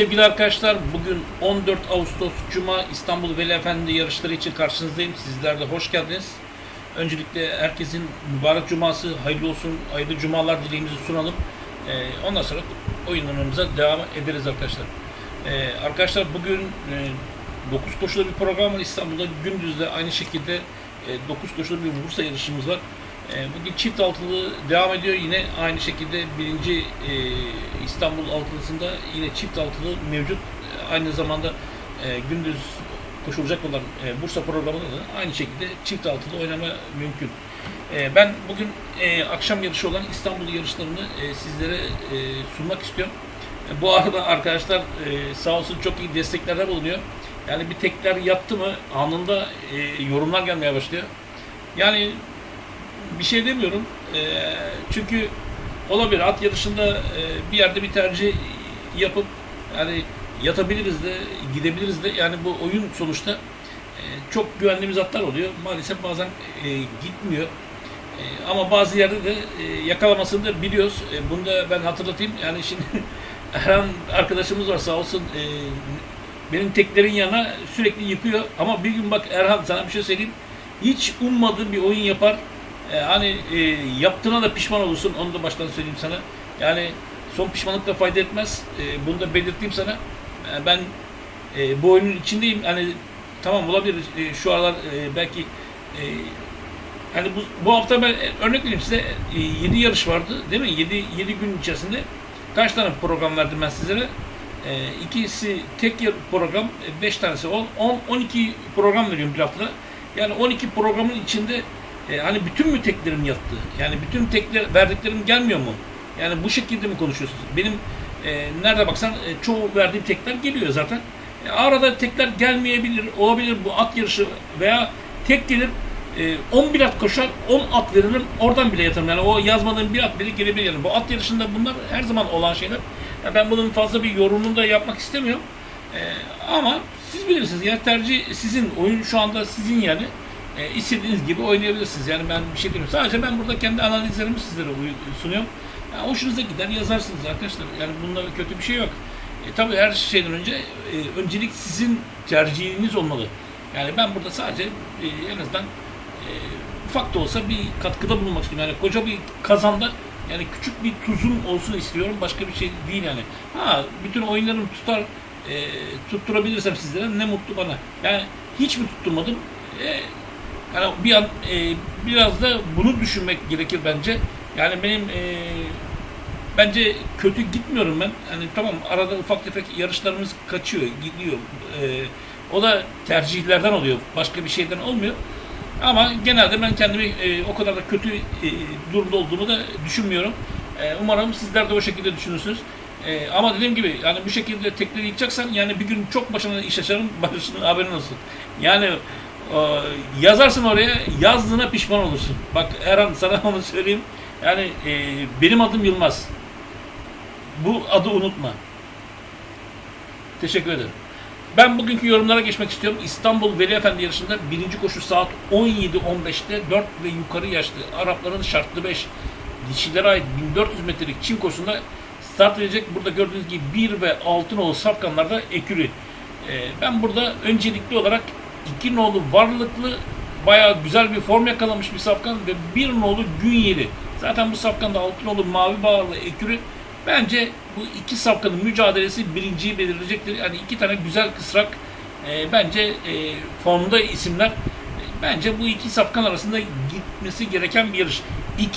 Sevgili arkadaşlar bugün 14 Ağustos Cuma İstanbul Veli Efendi yarışları için karşınızdayım. Sizler de hoş geldiniz. Öncelikle herkesin mübarek cuması hayırlı olsun, hayırlı cumalar dileğimizi sunalım. Ee, ondan sonra oyunlarımıza devam ederiz arkadaşlar. Ee, arkadaşlar bugün e, 9 koşulu bir program var İstanbul'da. Gündüzde aynı şekilde e, 9 koşulu bir Bursa yarışımız var. E, bugün çift altılı devam ediyor. Yine aynı şekilde birinci e, İstanbul altılısında yine çift altılı mevcut. E, Aynı zamanda e, gündüz koşulacak olan e, Bursa programında da aynı şekilde çift altılı oynama mümkün. E, ben bugün akşam yarışı olan İstanbul yarışlarını sizlere sunmak istiyorum. Bu arada arkadaşlar sağ olsun çok iyi desteklerde bulunuyor. Yani bir tekler yattı mı anında yorumlar gelmeye başlıyor. Yani bir şey demiyorum. Ee, çünkü olabilir at yarışında e, bir yerde bir tercih yapıp yani yatabiliriz de gidebiliriz de yani bu oyun sonuçta e, çok güvendiğimiz atlar oluyor. Maalesef bazen e, gitmiyor. E, ama bazı yerde de e, yakalamasını da biliyoruz. E, bunu da ben hatırlatayım. Yani şimdi Erhan arkadaşımız var sağ olsun e, benim teklerin yanına sürekli yıkıyor. Ama bir gün bak Erhan sana bir şey söyleyeyim. Hiç ummadığın bir oyun yapar. E, hani e, yaptığına da pişman olursun. Onu da baştan söyleyeyim sana. Yani son pişmanlık da fayda etmez. E, bunu da belirteyim sana. E, ben e, bu oyunun içindeyim. Hani tamam olabilir. E, şu aralar e, belki e, hani bu, bu hafta ben e, örnek vereyim size. E, 7 yarış vardı değil mi? 7 7 gün içerisinde kaç tane program verdim ben sizlere? E, ikisi tek yer program, 5 tanesi 10, 10 12 program veriyorum bir haftada. Yani 12 programın içinde e, hani bütün mü teklerim? Yani bütün tekler verdiklerim gelmiyor mu? Yani bu şekilde mi konuşuyorsunuz? Benim e, nerede baksan e, çoğu verdiğim tekler geliyor zaten. E, arada tekler gelmeyebilir, olabilir bu at yarışı veya tek gelir e, 11 at koşar, 10 at veririm, oradan bile yatarım. Yani o yazmadığım bir at bile gelebilir. Yani bu at yarışında bunlar her zaman olan şeyler. Yani ben bunun fazla bir yorumunu da yapmak istemiyorum. E, ama siz bilirsiniz. Yani tercih sizin, oyun şu anda sizin yani e, istediğiniz gibi oynayabilirsiniz. Yani ben bir şey demiyorum. Sadece ben burada kendi analizlerimi sizlere uy- sunuyorum. Yani hoşunuza gider yazarsınız arkadaşlar. Yani bunda kötü bir şey yok. E, tabii her şeyden önce e, öncelik sizin tercihiniz olmalı. Yani ben burada sadece e, en azından e, ufak da olsa bir katkıda bulunmak istiyorum. Yani koca bir kazanda yani küçük bir tuzum olsun istiyorum. Başka bir şey değil yani. Ha bütün oyunlarımı tutar e, tutturabilirsem sizlere ne mutlu bana. Yani hiç mi tutturmadım? E, yani bir an, e, biraz da bunu düşünmek gerekir bence. Yani benim e, bence kötü gitmiyorum ben. Yani tamam arada ufak tefek yarışlarımız kaçıyor, gidiyor. E, o da tercihlerden oluyor. Başka bir şeyden olmuyor. Ama genelde ben kendimi e, o kadar da kötü e, durumda olduğumu da düşünmüyorum. E, umarım sizler de o şekilde düşünürsünüz. E, ama dediğim gibi yani bu şekilde tekleri yıkacaksan yani bir gün çok başına iş açarım, başının haberin olsun. Yani yazarsın oraya, yazdığına pişman olursun. Bak Erhan sana onu söyleyeyim. Yani e, benim adım Yılmaz. Bu adı unutma. Teşekkür ederim. Ben bugünkü yorumlara geçmek istiyorum. İstanbul Veli Efendi yarışında birinci koşu saat 17.15'te 4 ve yukarı yaşlı Arapların şartlı 5 dişilere ait 1400 metrelik çim koşusunda start edecek. Burada gördüğünüz gibi 1 ve 6 nolu safkanlarda ekürü. Ee, ben burada öncelikli olarak 2 nolu varlıklı bayağı güzel bir form yakalamış bir safkan ve 1 nolu gün yeri. Zaten bu safkanda 6 nolu mavi bağlı ekürü Bence bu iki safkanın mücadelesi birinciyi belirleyecektir. Yani iki tane güzel kısrak e, bence e, formda isimler. Bence bu iki safkan arasında gitmesi gereken bir yarış.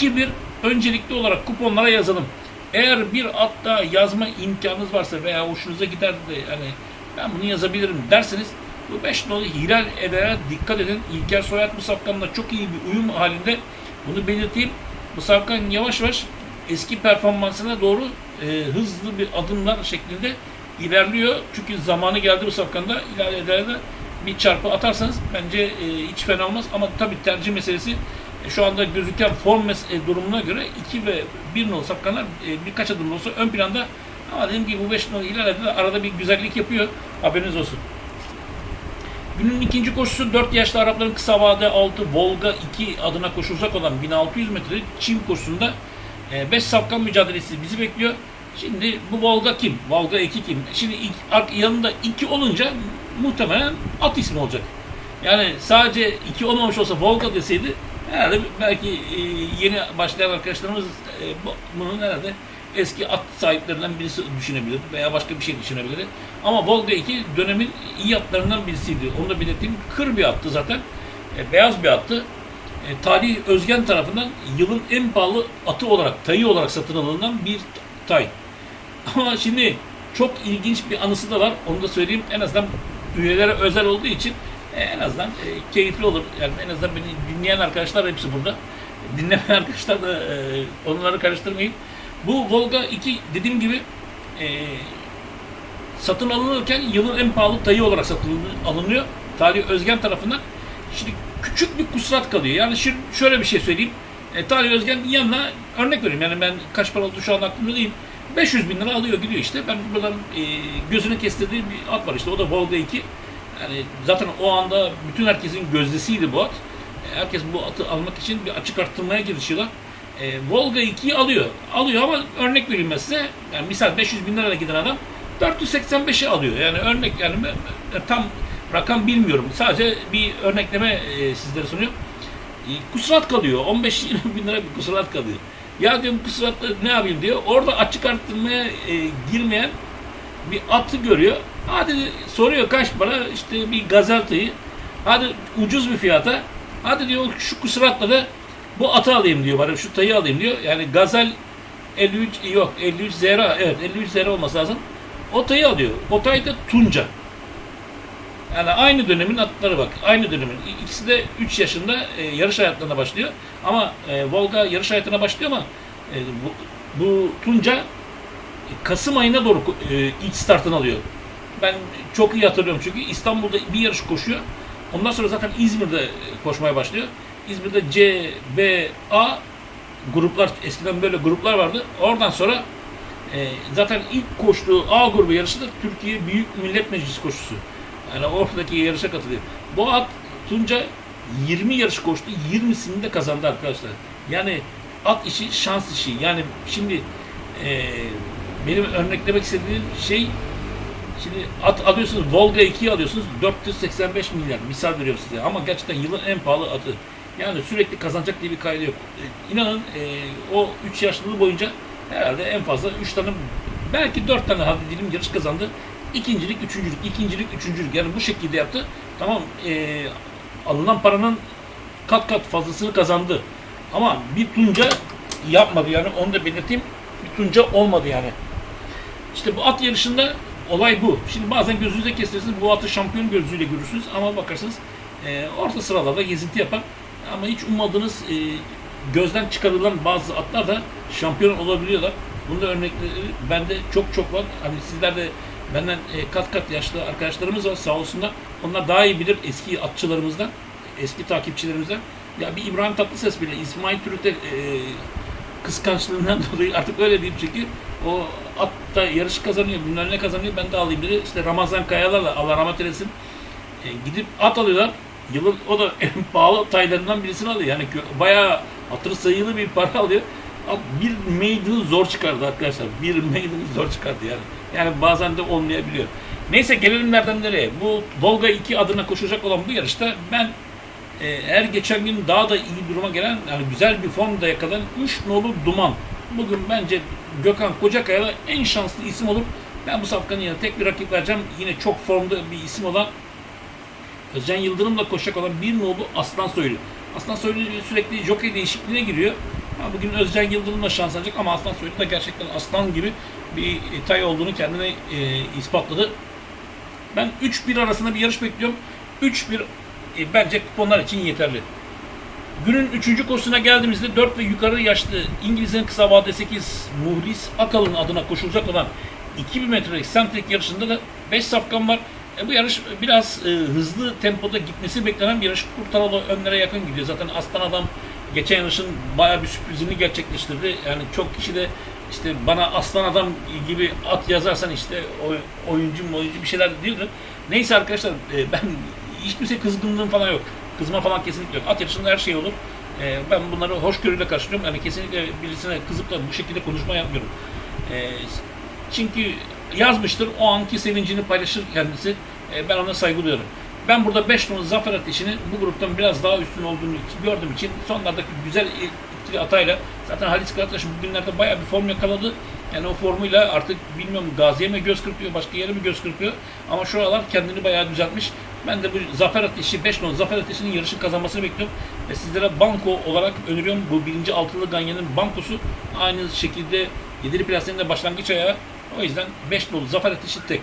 2-1 öncelikli olarak kuponlara yazalım. Eğer bir atta yazma imkanınız varsa veya hoşunuza gider de yani ben bunu yazabilirim derseniz bu 5 nolu Hilal Eder'e dikkat edin. İlker Soyat bu safkanla çok iyi bir uyum halinde. Bunu belirteyim. Bu safkan yavaş yavaş eski performansına doğru e, hızlı bir adımlar şeklinde ilerliyor. Çünkü zamanı geldi bu safkanda ileride de bir çarpı atarsanız bence e, hiç fena olmaz. Ama tabii tercih meselesi e, şu anda gözüken form e, durumuna göre 2 ve 1 nolu safkanlar e, birkaç adım olsa ön planda ama dediğim gibi bu 5 nolu ileride de arada bir güzellik yapıyor. Haberiniz olsun. Günün ikinci koşusu 4 yaşlı Arapların kısa vade 6 Volga 2 adına koşulacak olan 1600 metre çim koşusunda 5 safkan mücadelesi bizi bekliyor. Şimdi bu Volga kim? Volga 2 kim? Şimdi yanında 2 olunca muhtemelen at ismi olacak. Yani sadece 2 olmamış olsa Volga deseydi herhalde belki e, yeni başlayan arkadaşlarımız e, bu- bunun herhalde eski at sahiplerinden birisi düşünebilir veya başka bir şey düşünebilir. Ama Volga 2 dönemin iyi atlarından birisiydi. Onu da belirteyim. Kır bir attı zaten. E, beyaz bir attı. E, Talih Özgen tarafından yılın en pahalı atı olarak, tayı olarak satın alınan bir tay. Ama şimdi çok ilginç bir anısı da var. Onu da söyleyeyim. En azından üyelere özel olduğu için e, en azından e, keyifli olur. Yani en azından beni dinleyen arkadaşlar hepsi burada. Dinlemeyen arkadaşlar da e, onları karıştırmayın. Bu Volga 2 dediğim gibi e, satın alınırken yılın en pahalı tayı olarak satın alınıyor. Talih Özgen tarafından. Şimdi küçük bir kusurat kalıyor. Yani şimdi şöyle bir şey söyleyeyim. E, Talih Özgen yanına örnek vereyim. Yani ben kaç para oldu şu an aklımda değil. 500 bin lira alıyor gidiyor işte. Ben buradan e, gözüne kestirdiğim bir at var işte. O da Volga 2. Yani zaten o anda bütün herkesin gözdesiydi bu at. E, herkes bu atı almak için bir açık arttırmaya girişiyorlar. E, Volga 2'yi alıyor. Alıyor ama örnek vereyim ben size. Yani misal 500 bin liraya giden adam 485'i alıyor. Yani örnek yani tam rakam bilmiyorum. Sadece bir örnekleme e, sizlere sunuyorum. E, kusurat kalıyor. 15-20 bin lira bir kusurat kalıyor. Ya diyorum kusuratla ne yapayım diyor. Orada açık arttırmaya e, girmeyen bir atı görüyor. Hadi soruyor kaç para? İşte bir gazeltayı. Hadi ucuz bir fiyata. Hadi diyor şu kusuratla bu atı alayım diyor bari şu tayı alayım diyor. Yani gazel 53 yok 53 zera evet 53 zera olması lazım. O tayı alıyor. O tay da Tunca. Yani aynı dönemin atları bak. Aynı dönemin. İkisi de 3 yaşında e, yarış hayatlarına başlıyor. Ama e, Volga yarış hayatına başlıyor ama e, bu, bu Tunca e, Kasım ayına doğru e, ilk startını alıyor. Ben çok iyi hatırlıyorum çünkü İstanbul'da bir yarış koşuyor. Ondan sonra zaten İzmir'de e, koşmaya başlıyor. İzmir'de C, B, A gruplar eskiden böyle gruplar vardı. Oradan sonra e, zaten ilk koştuğu A grubu yarışı da Türkiye Büyük Millet Meclisi koşusu. Yani oradaki yarışa katılıyor. Bu at Tunca 20 yarış koştu. 20'sini de kazandı arkadaşlar. Yani at işi şans işi. Yani şimdi e, benim örneklemek istediğim şey Şimdi at alıyorsunuz, Volga 2'yi alıyorsunuz 485 milyar misal veriyorum size ama gerçekten yılın en pahalı atı. Yani sürekli kazanacak diye bir kaydı yok. E, İnanın e, o 3 yaşlılığı boyunca herhalde en fazla 3 tane belki 4 tane hadi dilim yarış kazandı. İkincilik, üçüncülük, ikincilik, üçüncülük yani bu şekilde yaptı. Tamam e, alınan paranın kat kat fazlasını kazandı. Ama bir tunca yapmadı yani onu da belirteyim. Bir tunca olmadı yani. İşte bu at yarışında olay bu. Şimdi bazen gözünüze kestirirsiniz bu atı şampiyon gözüyle görürsünüz ama bakarsınız e, orta sıralarda gezinti yapar. Ama hiç ummadığınız e, gözden çıkarılan bazı atlar da şampiyon olabiliyorlar. Bunda örnekleri bende çok çok var. Hani sizler de benden e, kat kat yaşlı arkadaşlarımız var sağ olsunlar. Onlar daha iyi bilir eski atçılarımızdan, eski takipçilerimizden. Ya bir İbrahim Tatlıses bile İsmail Türüt'e e, kıskançlığından dolayı artık öyle diyeyim çünkü o at da yarış kazanıyor, bilmem ne kazanıyor ben de alayım dedi. İşte Ramazan Kayalar'la Allah rahmet eylesin e, gidip at alıyorlar. Yılın o da en pahalı taylarından birisini alıyor. Yani bayağı hatırı sayılı bir para alıyor. Bir meydanı zor çıkardı arkadaşlar. Bir meydanı zor çıkardı yani. Yani bazen de olmayabiliyor. Neyse gelelim nereden nereye. Bu Volga 2 adına koşacak olan bu yarışta ben e, her geçen gün daha da iyi duruma gelen yani güzel bir formda yakalayan 3 nolu Duman. Bugün bence Gökhan Kocakaya'da en şanslı isim olur. Ben bu safkanın yanına tek bir rakip vereceğim. Yine çok formda bir isim olan Özcan Yıldırım'la koşacak olan bir nolu Aslan Soylu. Aslan Soylu sürekli jockey değişikliğine giriyor. Ha, bugün Özcan Yıldırım'la şans alacak ama Aslan Soylu da gerçekten aslan gibi bir tay olduğunu kendine e, ispatladı. Ben 3-1 arasında bir yarış bekliyorum. 3-1 e, bence kuponlar için yeterli. Günün 3. koşusuna geldiğimizde 4 ve yukarı yaşlı İngiliz'in kısa vade 8 Muhlis Akalın adına koşulacak olan 2000 metrelik sentrik yarışında da 5 safkan var. E, bu yarış biraz e, hızlı tempoda gitmesi beklenen bir yarış. Kurtaralı önlere yakın gidiyor. Zaten Aslan Adam geçen yarışın bayağı bir sürprizini gerçekleştirdi. Yani çok kişi de işte bana Aslan Adam gibi at yazarsan işte oy- oyuncu mu oyuncu bir şeyler diyordu. Neyse arkadaşlar e, ben hiç kimse kızgınlığım falan yok. Kızma falan kesinlikle yok. At yarışında her şey olur. E, ben bunları hoşgörüyle karşılıyorum. Yani kesinlikle birisine kızıp da bu şekilde konuşma yapmıyorum. E, Çünkü yazmıştır. O anki sevincini paylaşır kendisi. E, ben ona saygı duyuyorum. Ben burada 5 numaralı Zafer Ateşi'nin bu gruptan biraz daha üstün olduğunu gördüğüm için sonlardaki güzel etkili atayla zaten Halis Karataş bugünlerde bayağı bir form yakaladı. Yani o formuyla artık bilmiyorum Gazi'ye mi göz kırpıyor, başka yere mi göz kırpıyor. Ama şu aralar kendini bayağı düzeltmiş. Ben de bu Zafer Ateşi, 5 numaralı Zafer Ateşi'nin yarışı kazanmasını bekliyorum. Ve sizlere banko olarak öneriyorum. Bu birinci altılı Ganyan'ın bankosu aynı şekilde Yedili Plase'nin de başlangıç ayağı. O yüzden 5 numaralı Zafer Ateşi tek.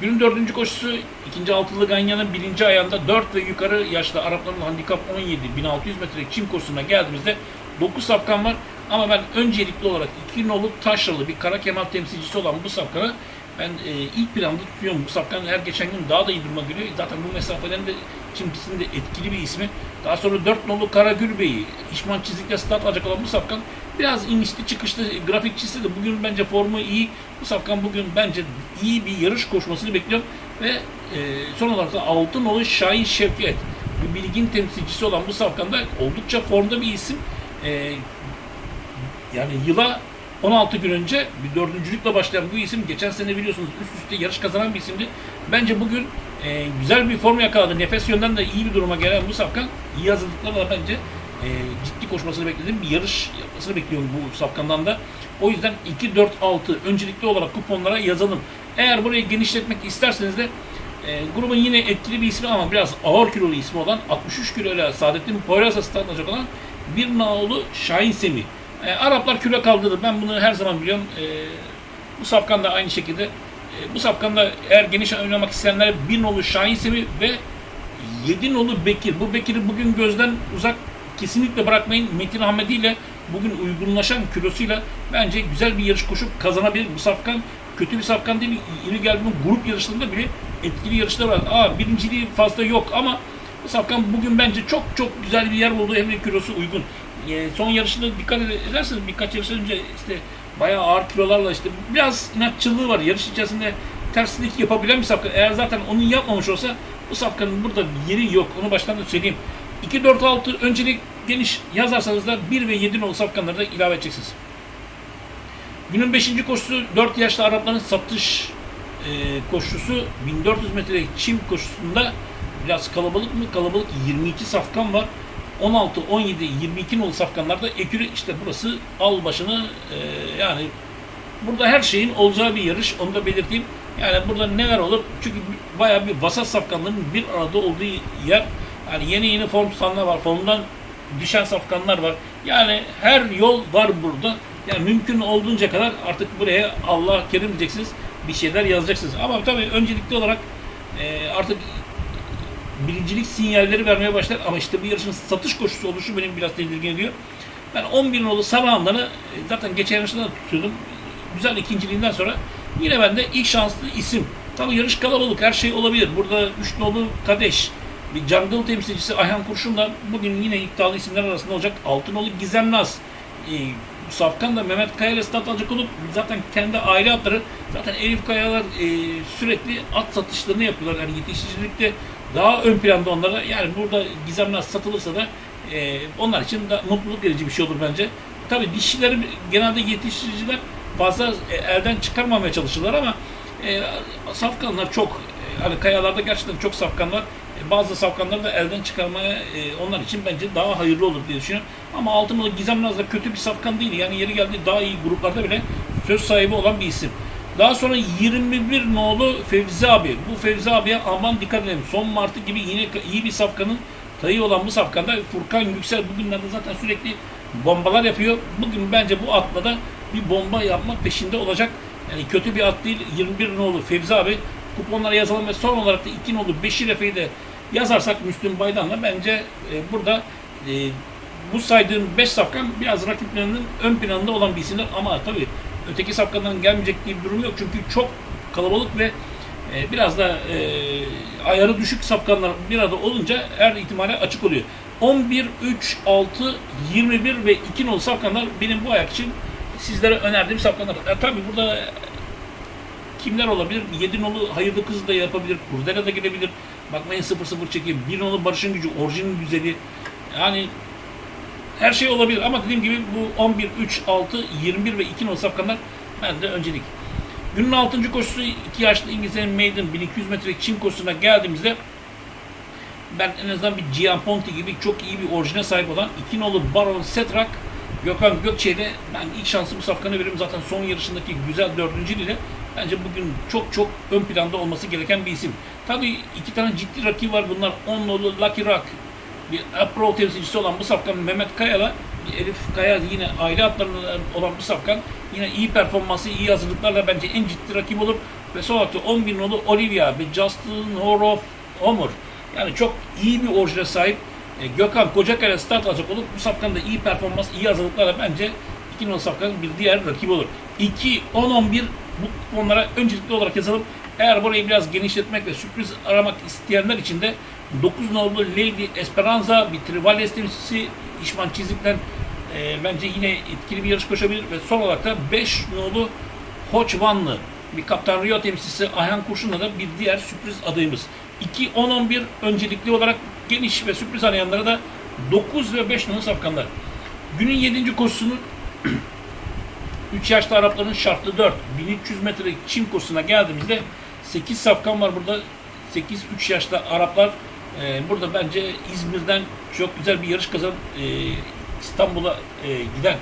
Günün dördüncü koşusu ikinci altılı Ganyan'ın birinci ayağında 4 ve yukarı yaşlı Arapların handikap 17 1600 metrelik çim koşusuna geldiğimizde 9 safkan var. Ama ben öncelikli olarak 2 nolu taşralı bir Kara Kemal temsilcisi olan bu safkanı ben e, ilk planda tutuyorum. Bu safkan her geçen gün daha da iyi duruma geliyor. Zaten bu mesafelerin de çimpisinin de etkili bir ismi. Daha sonra 4 nolu Karagül Bey'i İşman çizikle start alacak olan bu safkan biraz inişli çıkışlı grafikçisi de bugün bence formu iyi. Bu safkan bugün bence iyi bir yarış koşmasını bekliyorum. Ve e, son olarak da 6 nolu Şahin Şevket bir bilgin temsilcisi olan bu safkan da oldukça formda bir isim. E, yani yıla 16 gün önce bir dördüncülükle başlayan bu isim geçen sene biliyorsunuz üst üste yarış kazanan bir isimdi. Bence bugün e, güzel bir form yakaladı. Nefes yönden de iyi bir duruma gelen bu safkan iyi hazırlıklarla bence e, ciddi koşmasını beklediğim bir yarış yapmasını bekliyorum bu safkandan da. O yüzden 2, 4, 6 öncelikli olarak kuponlara yazalım. Eğer burayı genişletmek isterseniz de e, grubun yine etkili bir ismi ama biraz ağır kilolu ismi olan 63 kilo ile Saadettin Poyraz'a startlanacak olan bir nağlı Şahin Semi. E, Araplar küre kaldırdı. Ben bunu her zaman biliyorum. E, bu safkan da aynı şekilde. E, bu safkanda eğer geniş oynamak isteyenler bir nolu Şahin Semi ve 7 nolu Bekir. Bu Bekir'i bugün gözden uzak kesinlikle bırakmayın. Metin Ahmedi ile bugün uygunlaşan kilosuyla bence güzel bir yarış koşup kazanabilir. Bu safkan kötü bir safkan değil. İri geldiğim grup yarışlarında bile etkili yarışlar var. Aa birinciliği fazla yok ama bu safkan bugün bence çok çok güzel bir yer buldu. Hem de kilosu uygun. E, son yarışında dikkat ederseniz birkaç yarış önce işte bayağı ağır kilolarla işte biraz inatçılığı var. Yarış içerisinde terslik yapabilen bir safkan. Eğer zaten onu yapmamış olsa bu safkanın burada yeri yok. Onu baştan da söyleyeyim. 2, 4, 6 öncelik geniş yazarsanız da 1 ve 7 nolu safkanları da ilave edeceksiniz. Günün 5. koşusu 4 yaşlı Arapların satış e, koşusu 1400 metre çim koşusunda biraz kalabalık mı? Kalabalık 22 safkan var. 16, 17, 22 nolu safkanlarda ekürü işte burası al başını e, yani burada her şeyin olacağı bir yarış onu da belirteyim. Yani burada neler olur? Çünkü bayağı bir vasat safkanların bir arada olduğu yer. Yani yeni yeni form tutanlar var. Formdan düşen safkanlar var. Yani her yol var burada. Yani mümkün olduğunca kadar artık buraya Allah kerim diyeceksiniz. Bir şeyler yazacaksınız. Ama tabii öncelikli olarak e, artık birincilik sinyalleri vermeye başlar. Ama işte bu yarışın satış koşusu oluşu benim biraz tedirgin ediyor. Ben 11 nolu Sarıhan'dan'ı e, zaten geçen yarışta da tutuyordum. Güzel ikinciliğinden sonra yine bende ilk şanslı isim. Tabii yarış kalabalık her şey olabilir. Burada 3 nolu Kadeş, bir Jungle temsilcisi Ayhan Kurşun'la bugün yine iddialı isimler arasında olacak. Altınolu Gizem Naz. E, Safkan da Mehmet Kaya ile stat olup zaten kendi aile atları zaten Elif Kayalar e, sürekli at satışlarını yapıyorlar. Yani yetiştiricilikte daha ön planda onlara. Yani burada Gizem Naz satılırsa da e, onlar için de mutluluk verici bir şey olur bence. Tabii dişileri genelde yetiştiriciler fazla e, elden çıkarmamaya çalışırlar ama e, safkanlar çok e, hani kayalarda gerçekten çok safkanlar bazı safkanları da elden çıkarmaya e, onlar için bence daha hayırlı olur diye düşünüyorum. Ama Altınoluk Gizem Naz da kötü bir safkan değil. Yani yeri geldi daha iyi gruplarda bile söz sahibi olan bir isim. Daha sonra 21 nolu Fevzi abi. Bu Fevzi abiye aman dikkat edelim. Son Martı gibi yine iyi bir safkanın tayı olan bu safkanda Furkan Yüksel bugünlerde zaten sürekli bombalar yapıyor. Bugün bence bu atla da bir bomba yapma peşinde olacak. Yani kötü bir at değil. 21 nolu Fevzi abi kuponlara yazalım ve son olarak da 2 nolu Efe'yi de yazarsak Müslüm Baydan'la bence e, burada e, bu saydığım 5 safkan biraz rakiplerinin ön planında olan bir isimler ama tabii öteki safkanların gelmeyecek diye bir durum yok çünkü çok kalabalık ve e, biraz da e, ayarı düşük safkanlar bir arada olunca her ihtimale açık oluyor. 11, 3, 6, 21 ve 2 nolu safkanlar benim bu ayak için sizlere önerdiğim safkanlar. E, tabii burada kimler olabilir? 7 nolu hayırlı kız da yapabilir. Kurdela da girebilir. Bakmayın 0-0 çekiyor. 1 nolu Barış'ın gücü, orijinin güzeli. Yani her şey olabilir ama dediğim gibi bu 11, 3, 6, 21 ve 2 nolu safkanlar bende öncelik. Günün 6. koşusu 2 yaşlı İngilizlerin Maiden 1200 metre çim koşusuna geldiğimizde ben en azından bir Gian Ponti gibi çok iyi bir orijine sahip olan iki nolu Baron Setrak Gökhan Gökçe'yle ben ilk şansı bu safkanı veririm. Zaten son yarışındaki güzel dördüncülüğüyle bence bugün çok çok ön planda olması gereken bir isim. Tabii iki tane ciddi rakip var. Bunlar 10 nolu Lucky Rock bir Pro temsilcisi olan bu safkan Mehmet Kaya'la Elif Kaya yine aile atlarında olan bu safkan yine iyi performansı, iyi hazırlıklarla bence en ciddi rakip olur. Ve son olarak da 11 nolu Olivia ve Justin Horof Homer. Yani çok iyi bir orijine sahip. E, Gökhan Kocakaya start alacak olup bu safkan da iyi performans, iyi hazırlıklarla bence 2 nolu safkanın bir diğer rakip olur. 2, 10, 11 bu konulara öncelikli olarak yazalım. Eğer burayı biraz genişletmek ve sürpriz aramak isteyenler için de 9 nolu Lady Esperanza bir Trivales temsilcisi İşman Çizik'ten e, bence yine etkili bir yarış koşabilir ve son olarak da 5 nolu Hoç Vanlı bir Kaptan Rio temsilcisi Ayhan Kurşun'la da bir diğer sürpriz adayımız. 2-10-11 öncelikli olarak geniş ve sürpriz arayanlara da 9 ve 5 nolu safkanlar. Günün 7. koşusunun 3 yaşlı Arapların şartlı 4. 1300 metre çim kursuna geldiğimizde 8 safkan var burada. 8 3 yaşlı Araplar e, burada bence İzmir'den çok güzel bir yarış kazanıp e, İstanbul'a e, giden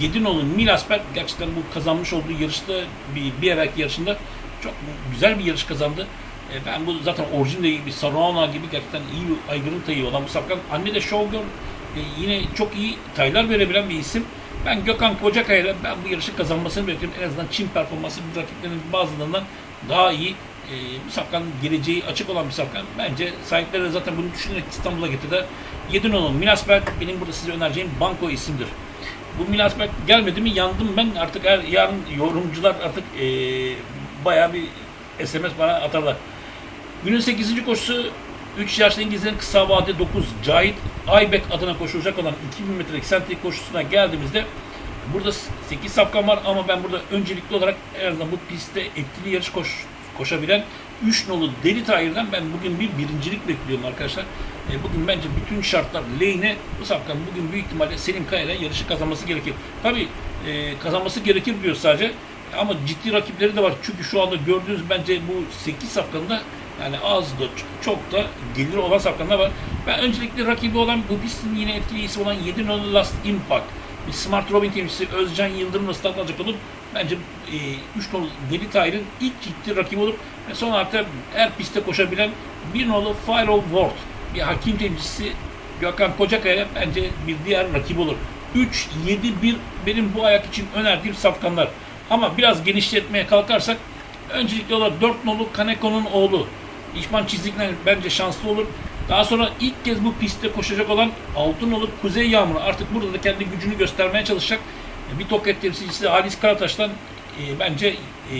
7 nolu Milasper gerçekten bu kazanmış olduğu yarışta bir, bir evvelki yarışında çok güzel bir yarış kazandı. E, ben bu zaten orijinle gibi Saruhana gibi gerçekten iyi bir aygırın tayı olan bu safkan. Anne de Showgirl e, yine çok iyi taylar verebilen bir isim. Ben Gökhan Kocakaya ben bu yarışı kazanmasını bekliyorum. En azından Çin performansı bir rakiplerinin bazılarından daha iyi. E, bu safkanın geleceği açık olan bir safkan. Bence sahipleri de zaten bunu düşünerek İstanbul'a getirdi. Yedin olan Milasberg benim burada size önereceğim banko isimdir. Bu Milasberg gelmedi mi yandım ben artık her, yarın yorumcular artık e, bayağı bir SMS bana atarlar. Günün 8. koşusu 3 yaşlı İngilizlerin kısa vade 9 Cahit Aybek adına koşulacak olan 2000 metrelik sentrik koşusuna geldiğimizde burada 8 safkan var ama ben burada öncelikli olarak en azından bu pistte etkili yarış koş, koşabilen 3 nolu Deli Tahir'den ben bugün bir birincilik bekliyorum arkadaşlar. E, bugün bence bütün şartlar lehine bu safkan bugün büyük ihtimalle Selim Kaya ile yarışı kazanması gerekir. Tabi e, kazanması gerekir diyor sadece ama ciddi rakipleri de var. Çünkü şu anda gördüğünüz bence bu 8 safkanında yani az da çok da geliri olan safkanlar var. Ben öncelikle rakibi olan bu pistin yine etkili isim olan 7 nolu Last Impact bir Smart Robin temsilcisi Özcan Yıldırım'la start alacak olup bence 3 e, nolu Deli Tahir'in ilk ciddi rakibi olur. Ve son da her pistte koşabilen 1 nolu Fire of Ward bir hakim temsilcisi Gökhan Kocakaya bence bir diğer rakip olur. 3, 7, 1 benim bu ayak için önerdiğim safkanlar. Ama biraz genişletmeye kalkarsak öncelikli olarak 4 nolu Kaneko'nun oğlu İşman Çizikler bence şanslı olur. Daha sonra ilk kez bu pistte koşacak olan altın olup Kuzey Yağmuru artık burada da kendi gücünü göstermeye çalışacak. Bir Tokat temsilcisi Halis Karataş'tan e, bence e,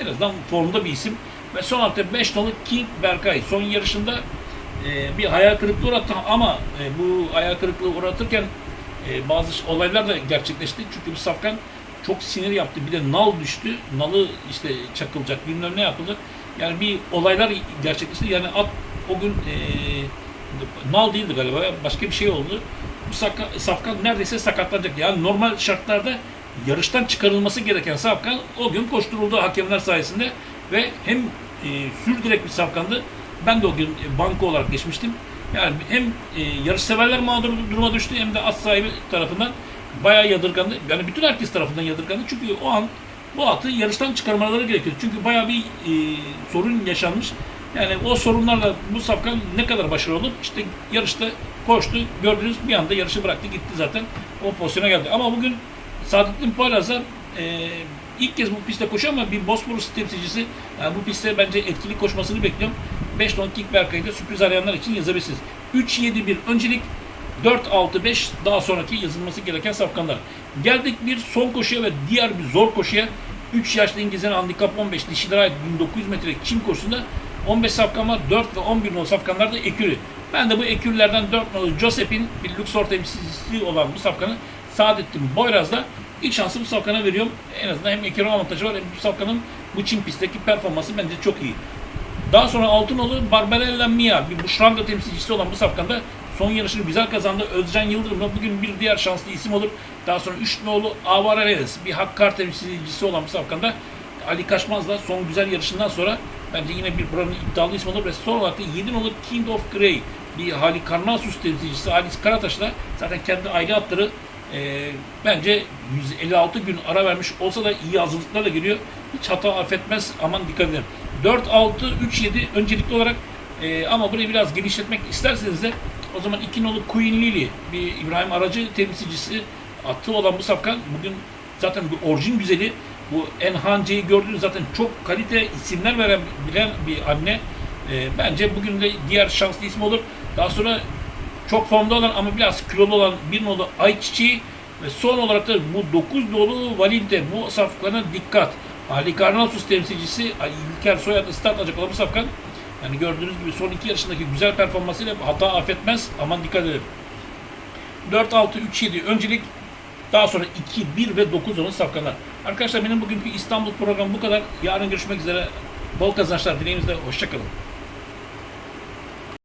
en azından formda bir isim. Ve son hafta 5 nolu King Berkay son yarışında e, bir hayal kırıklığı uğrattı ama e, bu hayal kırıklığı uğratırken e, bazı olaylar da gerçekleşti. Çünkü bu safkan çok sinir yaptı. Bir de nal düştü. Nalı işte çakılacak bilmem ne yapıldı. Yani bir olaylar gerçekleşti. Yani at o gün e, nal değildi galiba. Başka bir şey oldu. Bu saka, safkan neredeyse sakatlanacak. Yani normal şartlarda yarıştan çıkarılması gereken safkan o gün koşturuldu hakemler sayesinde ve hem e, sürdürek bir safkandı. Ben de o gün e, banko olarak geçmiştim. Yani hem e, yarış severler mağdur duruma düştü hem de at sahibi tarafından bayağı yadırgandı. Yani bütün herkes tarafından yadırgandı. Çünkü o an bu atı yarıştan çıkarmaları gerekiyor. Çünkü bayağı bir e, sorun yaşanmış. Yani o sorunlarla bu safkan ne kadar başarılı olur? İşte yarışta koştu, gördünüz bir anda yarışı bıraktı gitti zaten. O pozisyona geldi. Ama bugün Saadettin Poyraz'a e, ilk kez bu pistte koşuyor ama bir Bosporus temsilcisi yani bu pistte bence etkili koşmasını bekliyorum. 5 ton kick Berkay'ı da sürpriz arayanlar için yazabilirsiniz. 3-7-1 öncelik 4-6-5 daha sonraki yazılması gereken safkanlar. Geldik bir son koşuya ve diğer bir zor koşuya. 3 yaşlı İngilizlerin handikap 15 dişilere ait 1900 metre çim koşusunda 15 safkan var. 4 ve 11 nol safkanlar da ekürü. Ben de bu ekürlerden 4 nolu Joseph'in bir Luxor temsilcisi olan bu safkanı Saadettin Boyraz'da ilk şansı bu safkana veriyorum. En azından hem ekürü avantajı var hem bu safkanın bu çim pistteki performansı bence çok iyi. Daha sonra Altınoğlu Barbarella Mia bir Buşranga temsilcisi olan bu safkanda son yarışını güzel kazandı. Özcan Yıldırım'la bugün bir diğer şanslı isim olur. Daha sonra üç nolu Avara Redes bir Hakkar temsilcisi olan bu safkanda Ali Kaçmaz'la son güzel yarışından sonra bence yine bir buranın iddialı ismi olur ve son olarak da 7 nolu King of Grey bir Halikarnassus temsilcisi Halis Karataş'la zaten kendi aile atları e, bence 156 gün ara vermiş olsa da iyi hazırlıklarla geliyor. Hiç hata affetmez aman dikkat edin. 4-6-3-7 öncelikli olarak e, ama burayı biraz genişletmek isterseniz de o zaman 2 nolu Queen Lily bir İbrahim Aracı temsilcisi atı olan bu safkan bugün zaten bir orijin güzeli bu Enhance'yi gördüğünüz zaten çok kalite isimler veren bilen bir anne. E, bence bugün de diğer şanslı ismi olur. Daha sonra çok formda olan ama biraz kilolu olan bir nolu Ayçiçeği ve son olarak da bu 9 dolu Valide bu safkana dikkat. Ali Karnasus temsilcisi Ali İlker soyadlı start alacak olan bu safkan yani gördüğünüz gibi son iki yarışındaki güzel performansıyla hata affetmez. Aman dikkat edin. 4-6-3-7 öncelik daha sonra 2, 1 ve 9 olan safkanlar. Arkadaşlar benim bugünkü İstanbul programı bu kadar. Yarın görüşmek üzere. Bol kazançlar dileğimizle. Hoşçakalın.